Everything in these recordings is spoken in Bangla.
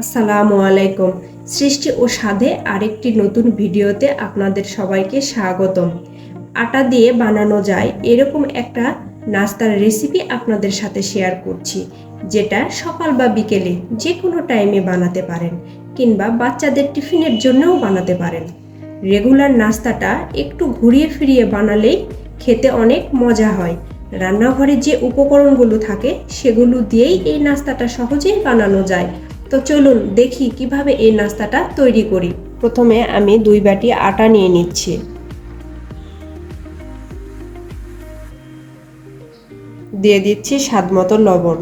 আসসালামু আলাইকুম। সৃষ্টি ও স্বাদে আরেকটি নতুন ভিডিওতে আপনাদের সবাইকে স্বাগতম। আটা দিয়ে বানানো যায় এরকম একটা নাস্তার রেসিপি আপনাদের সাথে শেয়ার করছি, যেটা সকাল বা বিকেলে যে কোনো টাইমে বানাতে পারেন কিংবা বাচ্চাদের টিফিনের জন্যও বানাতে পারেন। রেগুলার নাস্তাটা একটু ঘুরিয়ে ফিরিয়ে বানালেই খেতে অনেক মজা হয়। রান্নাঘরে যে উপকরণগুলো থাকে সেগুলো দিয়েই এই নাস্তাটা সহজেই বানানো যায়। তো চলুন দেখি কীভাবে এই নাস্তাটা তৈরি করি। প্রথমে আমি দুই বাটি আটা নিয়ে নিচ্ছি। দিয়ে দিচ্ছি স্বাদ মতো লবণ,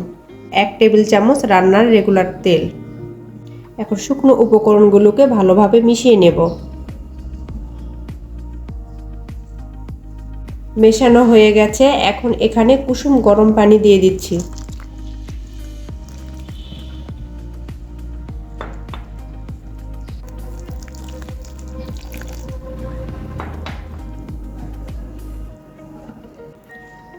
এক টেবিল চামচ রান্নার রেগুলার তেল। এখন শুকনো উপকরণগুলোকে ভালোভাবে মিশিয়ে নেব। মেশানো হয়ে গেছে, এখন এখানে কুসুম গরম পানি দিয়ে দিচ্ছি।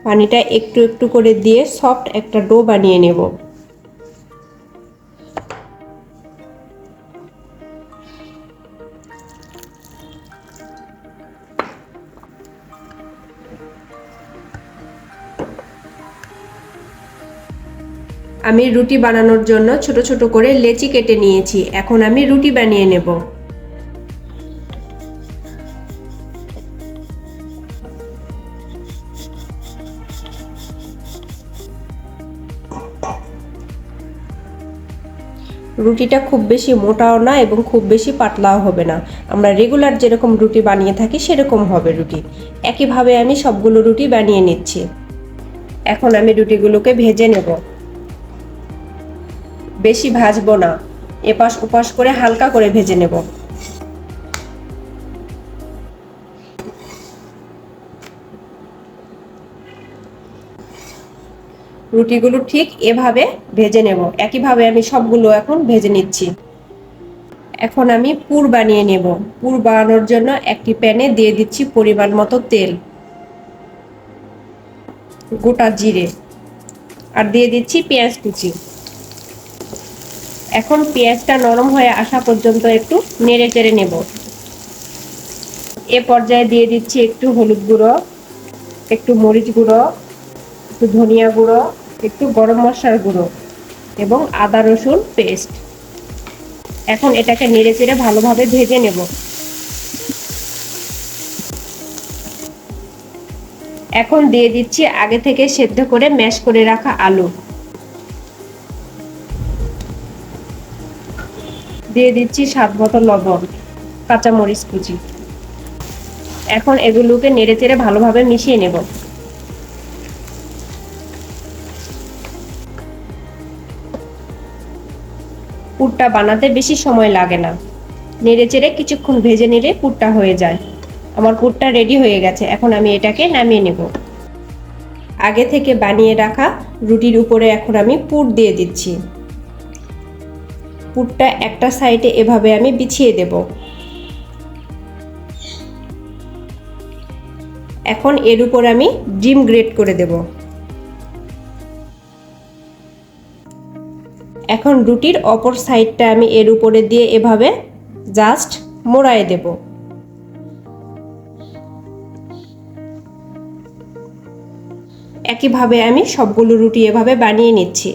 পানিটা একটু একটু করে দিয়ে সফট একটা ডো বানিয়ে নেব। আমি রুটি বানানোর জন্য ছোট ছোট করে লেচি কেটে নিয়েছি, এখন আমি রুটি বানিয়ে নেব। রুটিটা খুব বেশি মোটাও না এবং খুব বেশি পাতলাও হবে না। আমরা রেগুলার যেরকম রুটি বানিয়ে থাকি, সেরকম হবে রুটি। একইভাবে আমি সবগুলো রুটি বানিয়ে নিচ্ছি। এখন আমি রুটিগুলোকে ভেজে নেব। বেশি ভাজবো না। এপাশ ওপাশ করে হালকা করে ভেজে নেব। রুটিগুলো ঠিক এভাবে ভেজে নেব। একইভাবে আমি সবগুলো এখন ভেজে নিচ্ছি। এখন আমি পুর বানিয়ে নেব। পুর বানানোর জন্য একটি প্যানে দিয়ে দিচ্ছি পরিমাণ মতো তেল। গোটা জিরে। আর দিয়ে দিচ্ছি পেঁয়াজ কুচি। এখন পেঁয়াজটা নরম হয়ে আসা পর্যন্ত একটু নেড়ে চেড়ে নেব। এ পর্যায়ে দিয়ে দিচ্ছি একটু হলুদ গুঁড়ো, একটু মরিচ গুঁড়ো একটু ধনিয়া গুঁড়ো, একটু গরম মশলার গুঁড়ো এবং আদা রসুন পেস্ট এখন এটাকে নেড়ে চেড়ে ভালোভাবে ভেজে নেব। এখন দিয়ে দিচ্ছি আগে থেকে সেদ্ধ করে ম্যাশ করে রাখা আলু। দিয়ে দিচ্ছি স্বাদ মতো লবণ, কাঁচামরিচ কুচি। এখন এগুলোকে নেড়ে চেড়ে ভালোভাবে মিশিয়ে নেব। পুরটা বানাতে বেশি সময় লাগে না। নেড়ে চেড়ে কিছুক্ষণ ভেজে নিলে পুরটা হয়ে যায়। আমার পুরটা রেডি হয়ে গেছে, এখন আমি এটাকে নামিয়ে নেব। আগে থেকে বানিয়ে রাখা রুটির উপরে এখন আমি পুর দিয়ে দিচ্ছি। পুরটা একটা সাইডে এভাবে আমি বিছিয়ে দেব। এখন এর উপর আমি ডিম গ্রেট করে দেব। এখন রুটির অপর সাইডটা আমি এর উপরে দিয়ে এভাবে জাস্ট মোড়ায় দেব। একইভাবে আমি সবগুলো রুটি এভাবে বানিয়ে নিচ্ছি।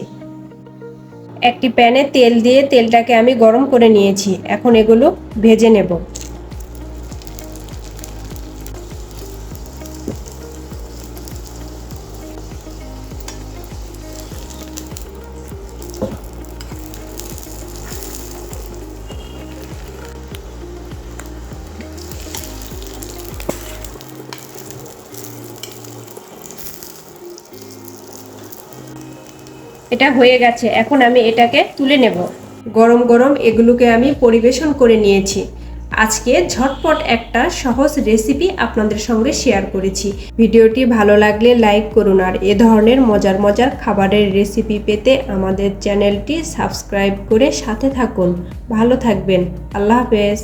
একটি প্যানে তেল দিয়ে তেলটাকে আমি গরম করে নিয়েছি। এখন এগুলো ভেজে নেব। এটা হয়ে গেছে, এখন আমি এটাকে তুলে নেব। গরম গরম এগুলোকে আমি পরিবেশন করে নিয়েছি। আজকে ঝটপট একটা সহজ রেসিপি আপনাদের সঙ্গে শেয়ার করেছি। ভিডিওটি ভালো লাগলে লাইক করুন আর এ ধরনের মজার মজার খাবারের রেসিপি পেতে আমাদের চ্যানেলটি সাবস্ক্রাইব করে সাথে থাকুন। ভালো থাকবেন। আল্লাহ হাফেজ।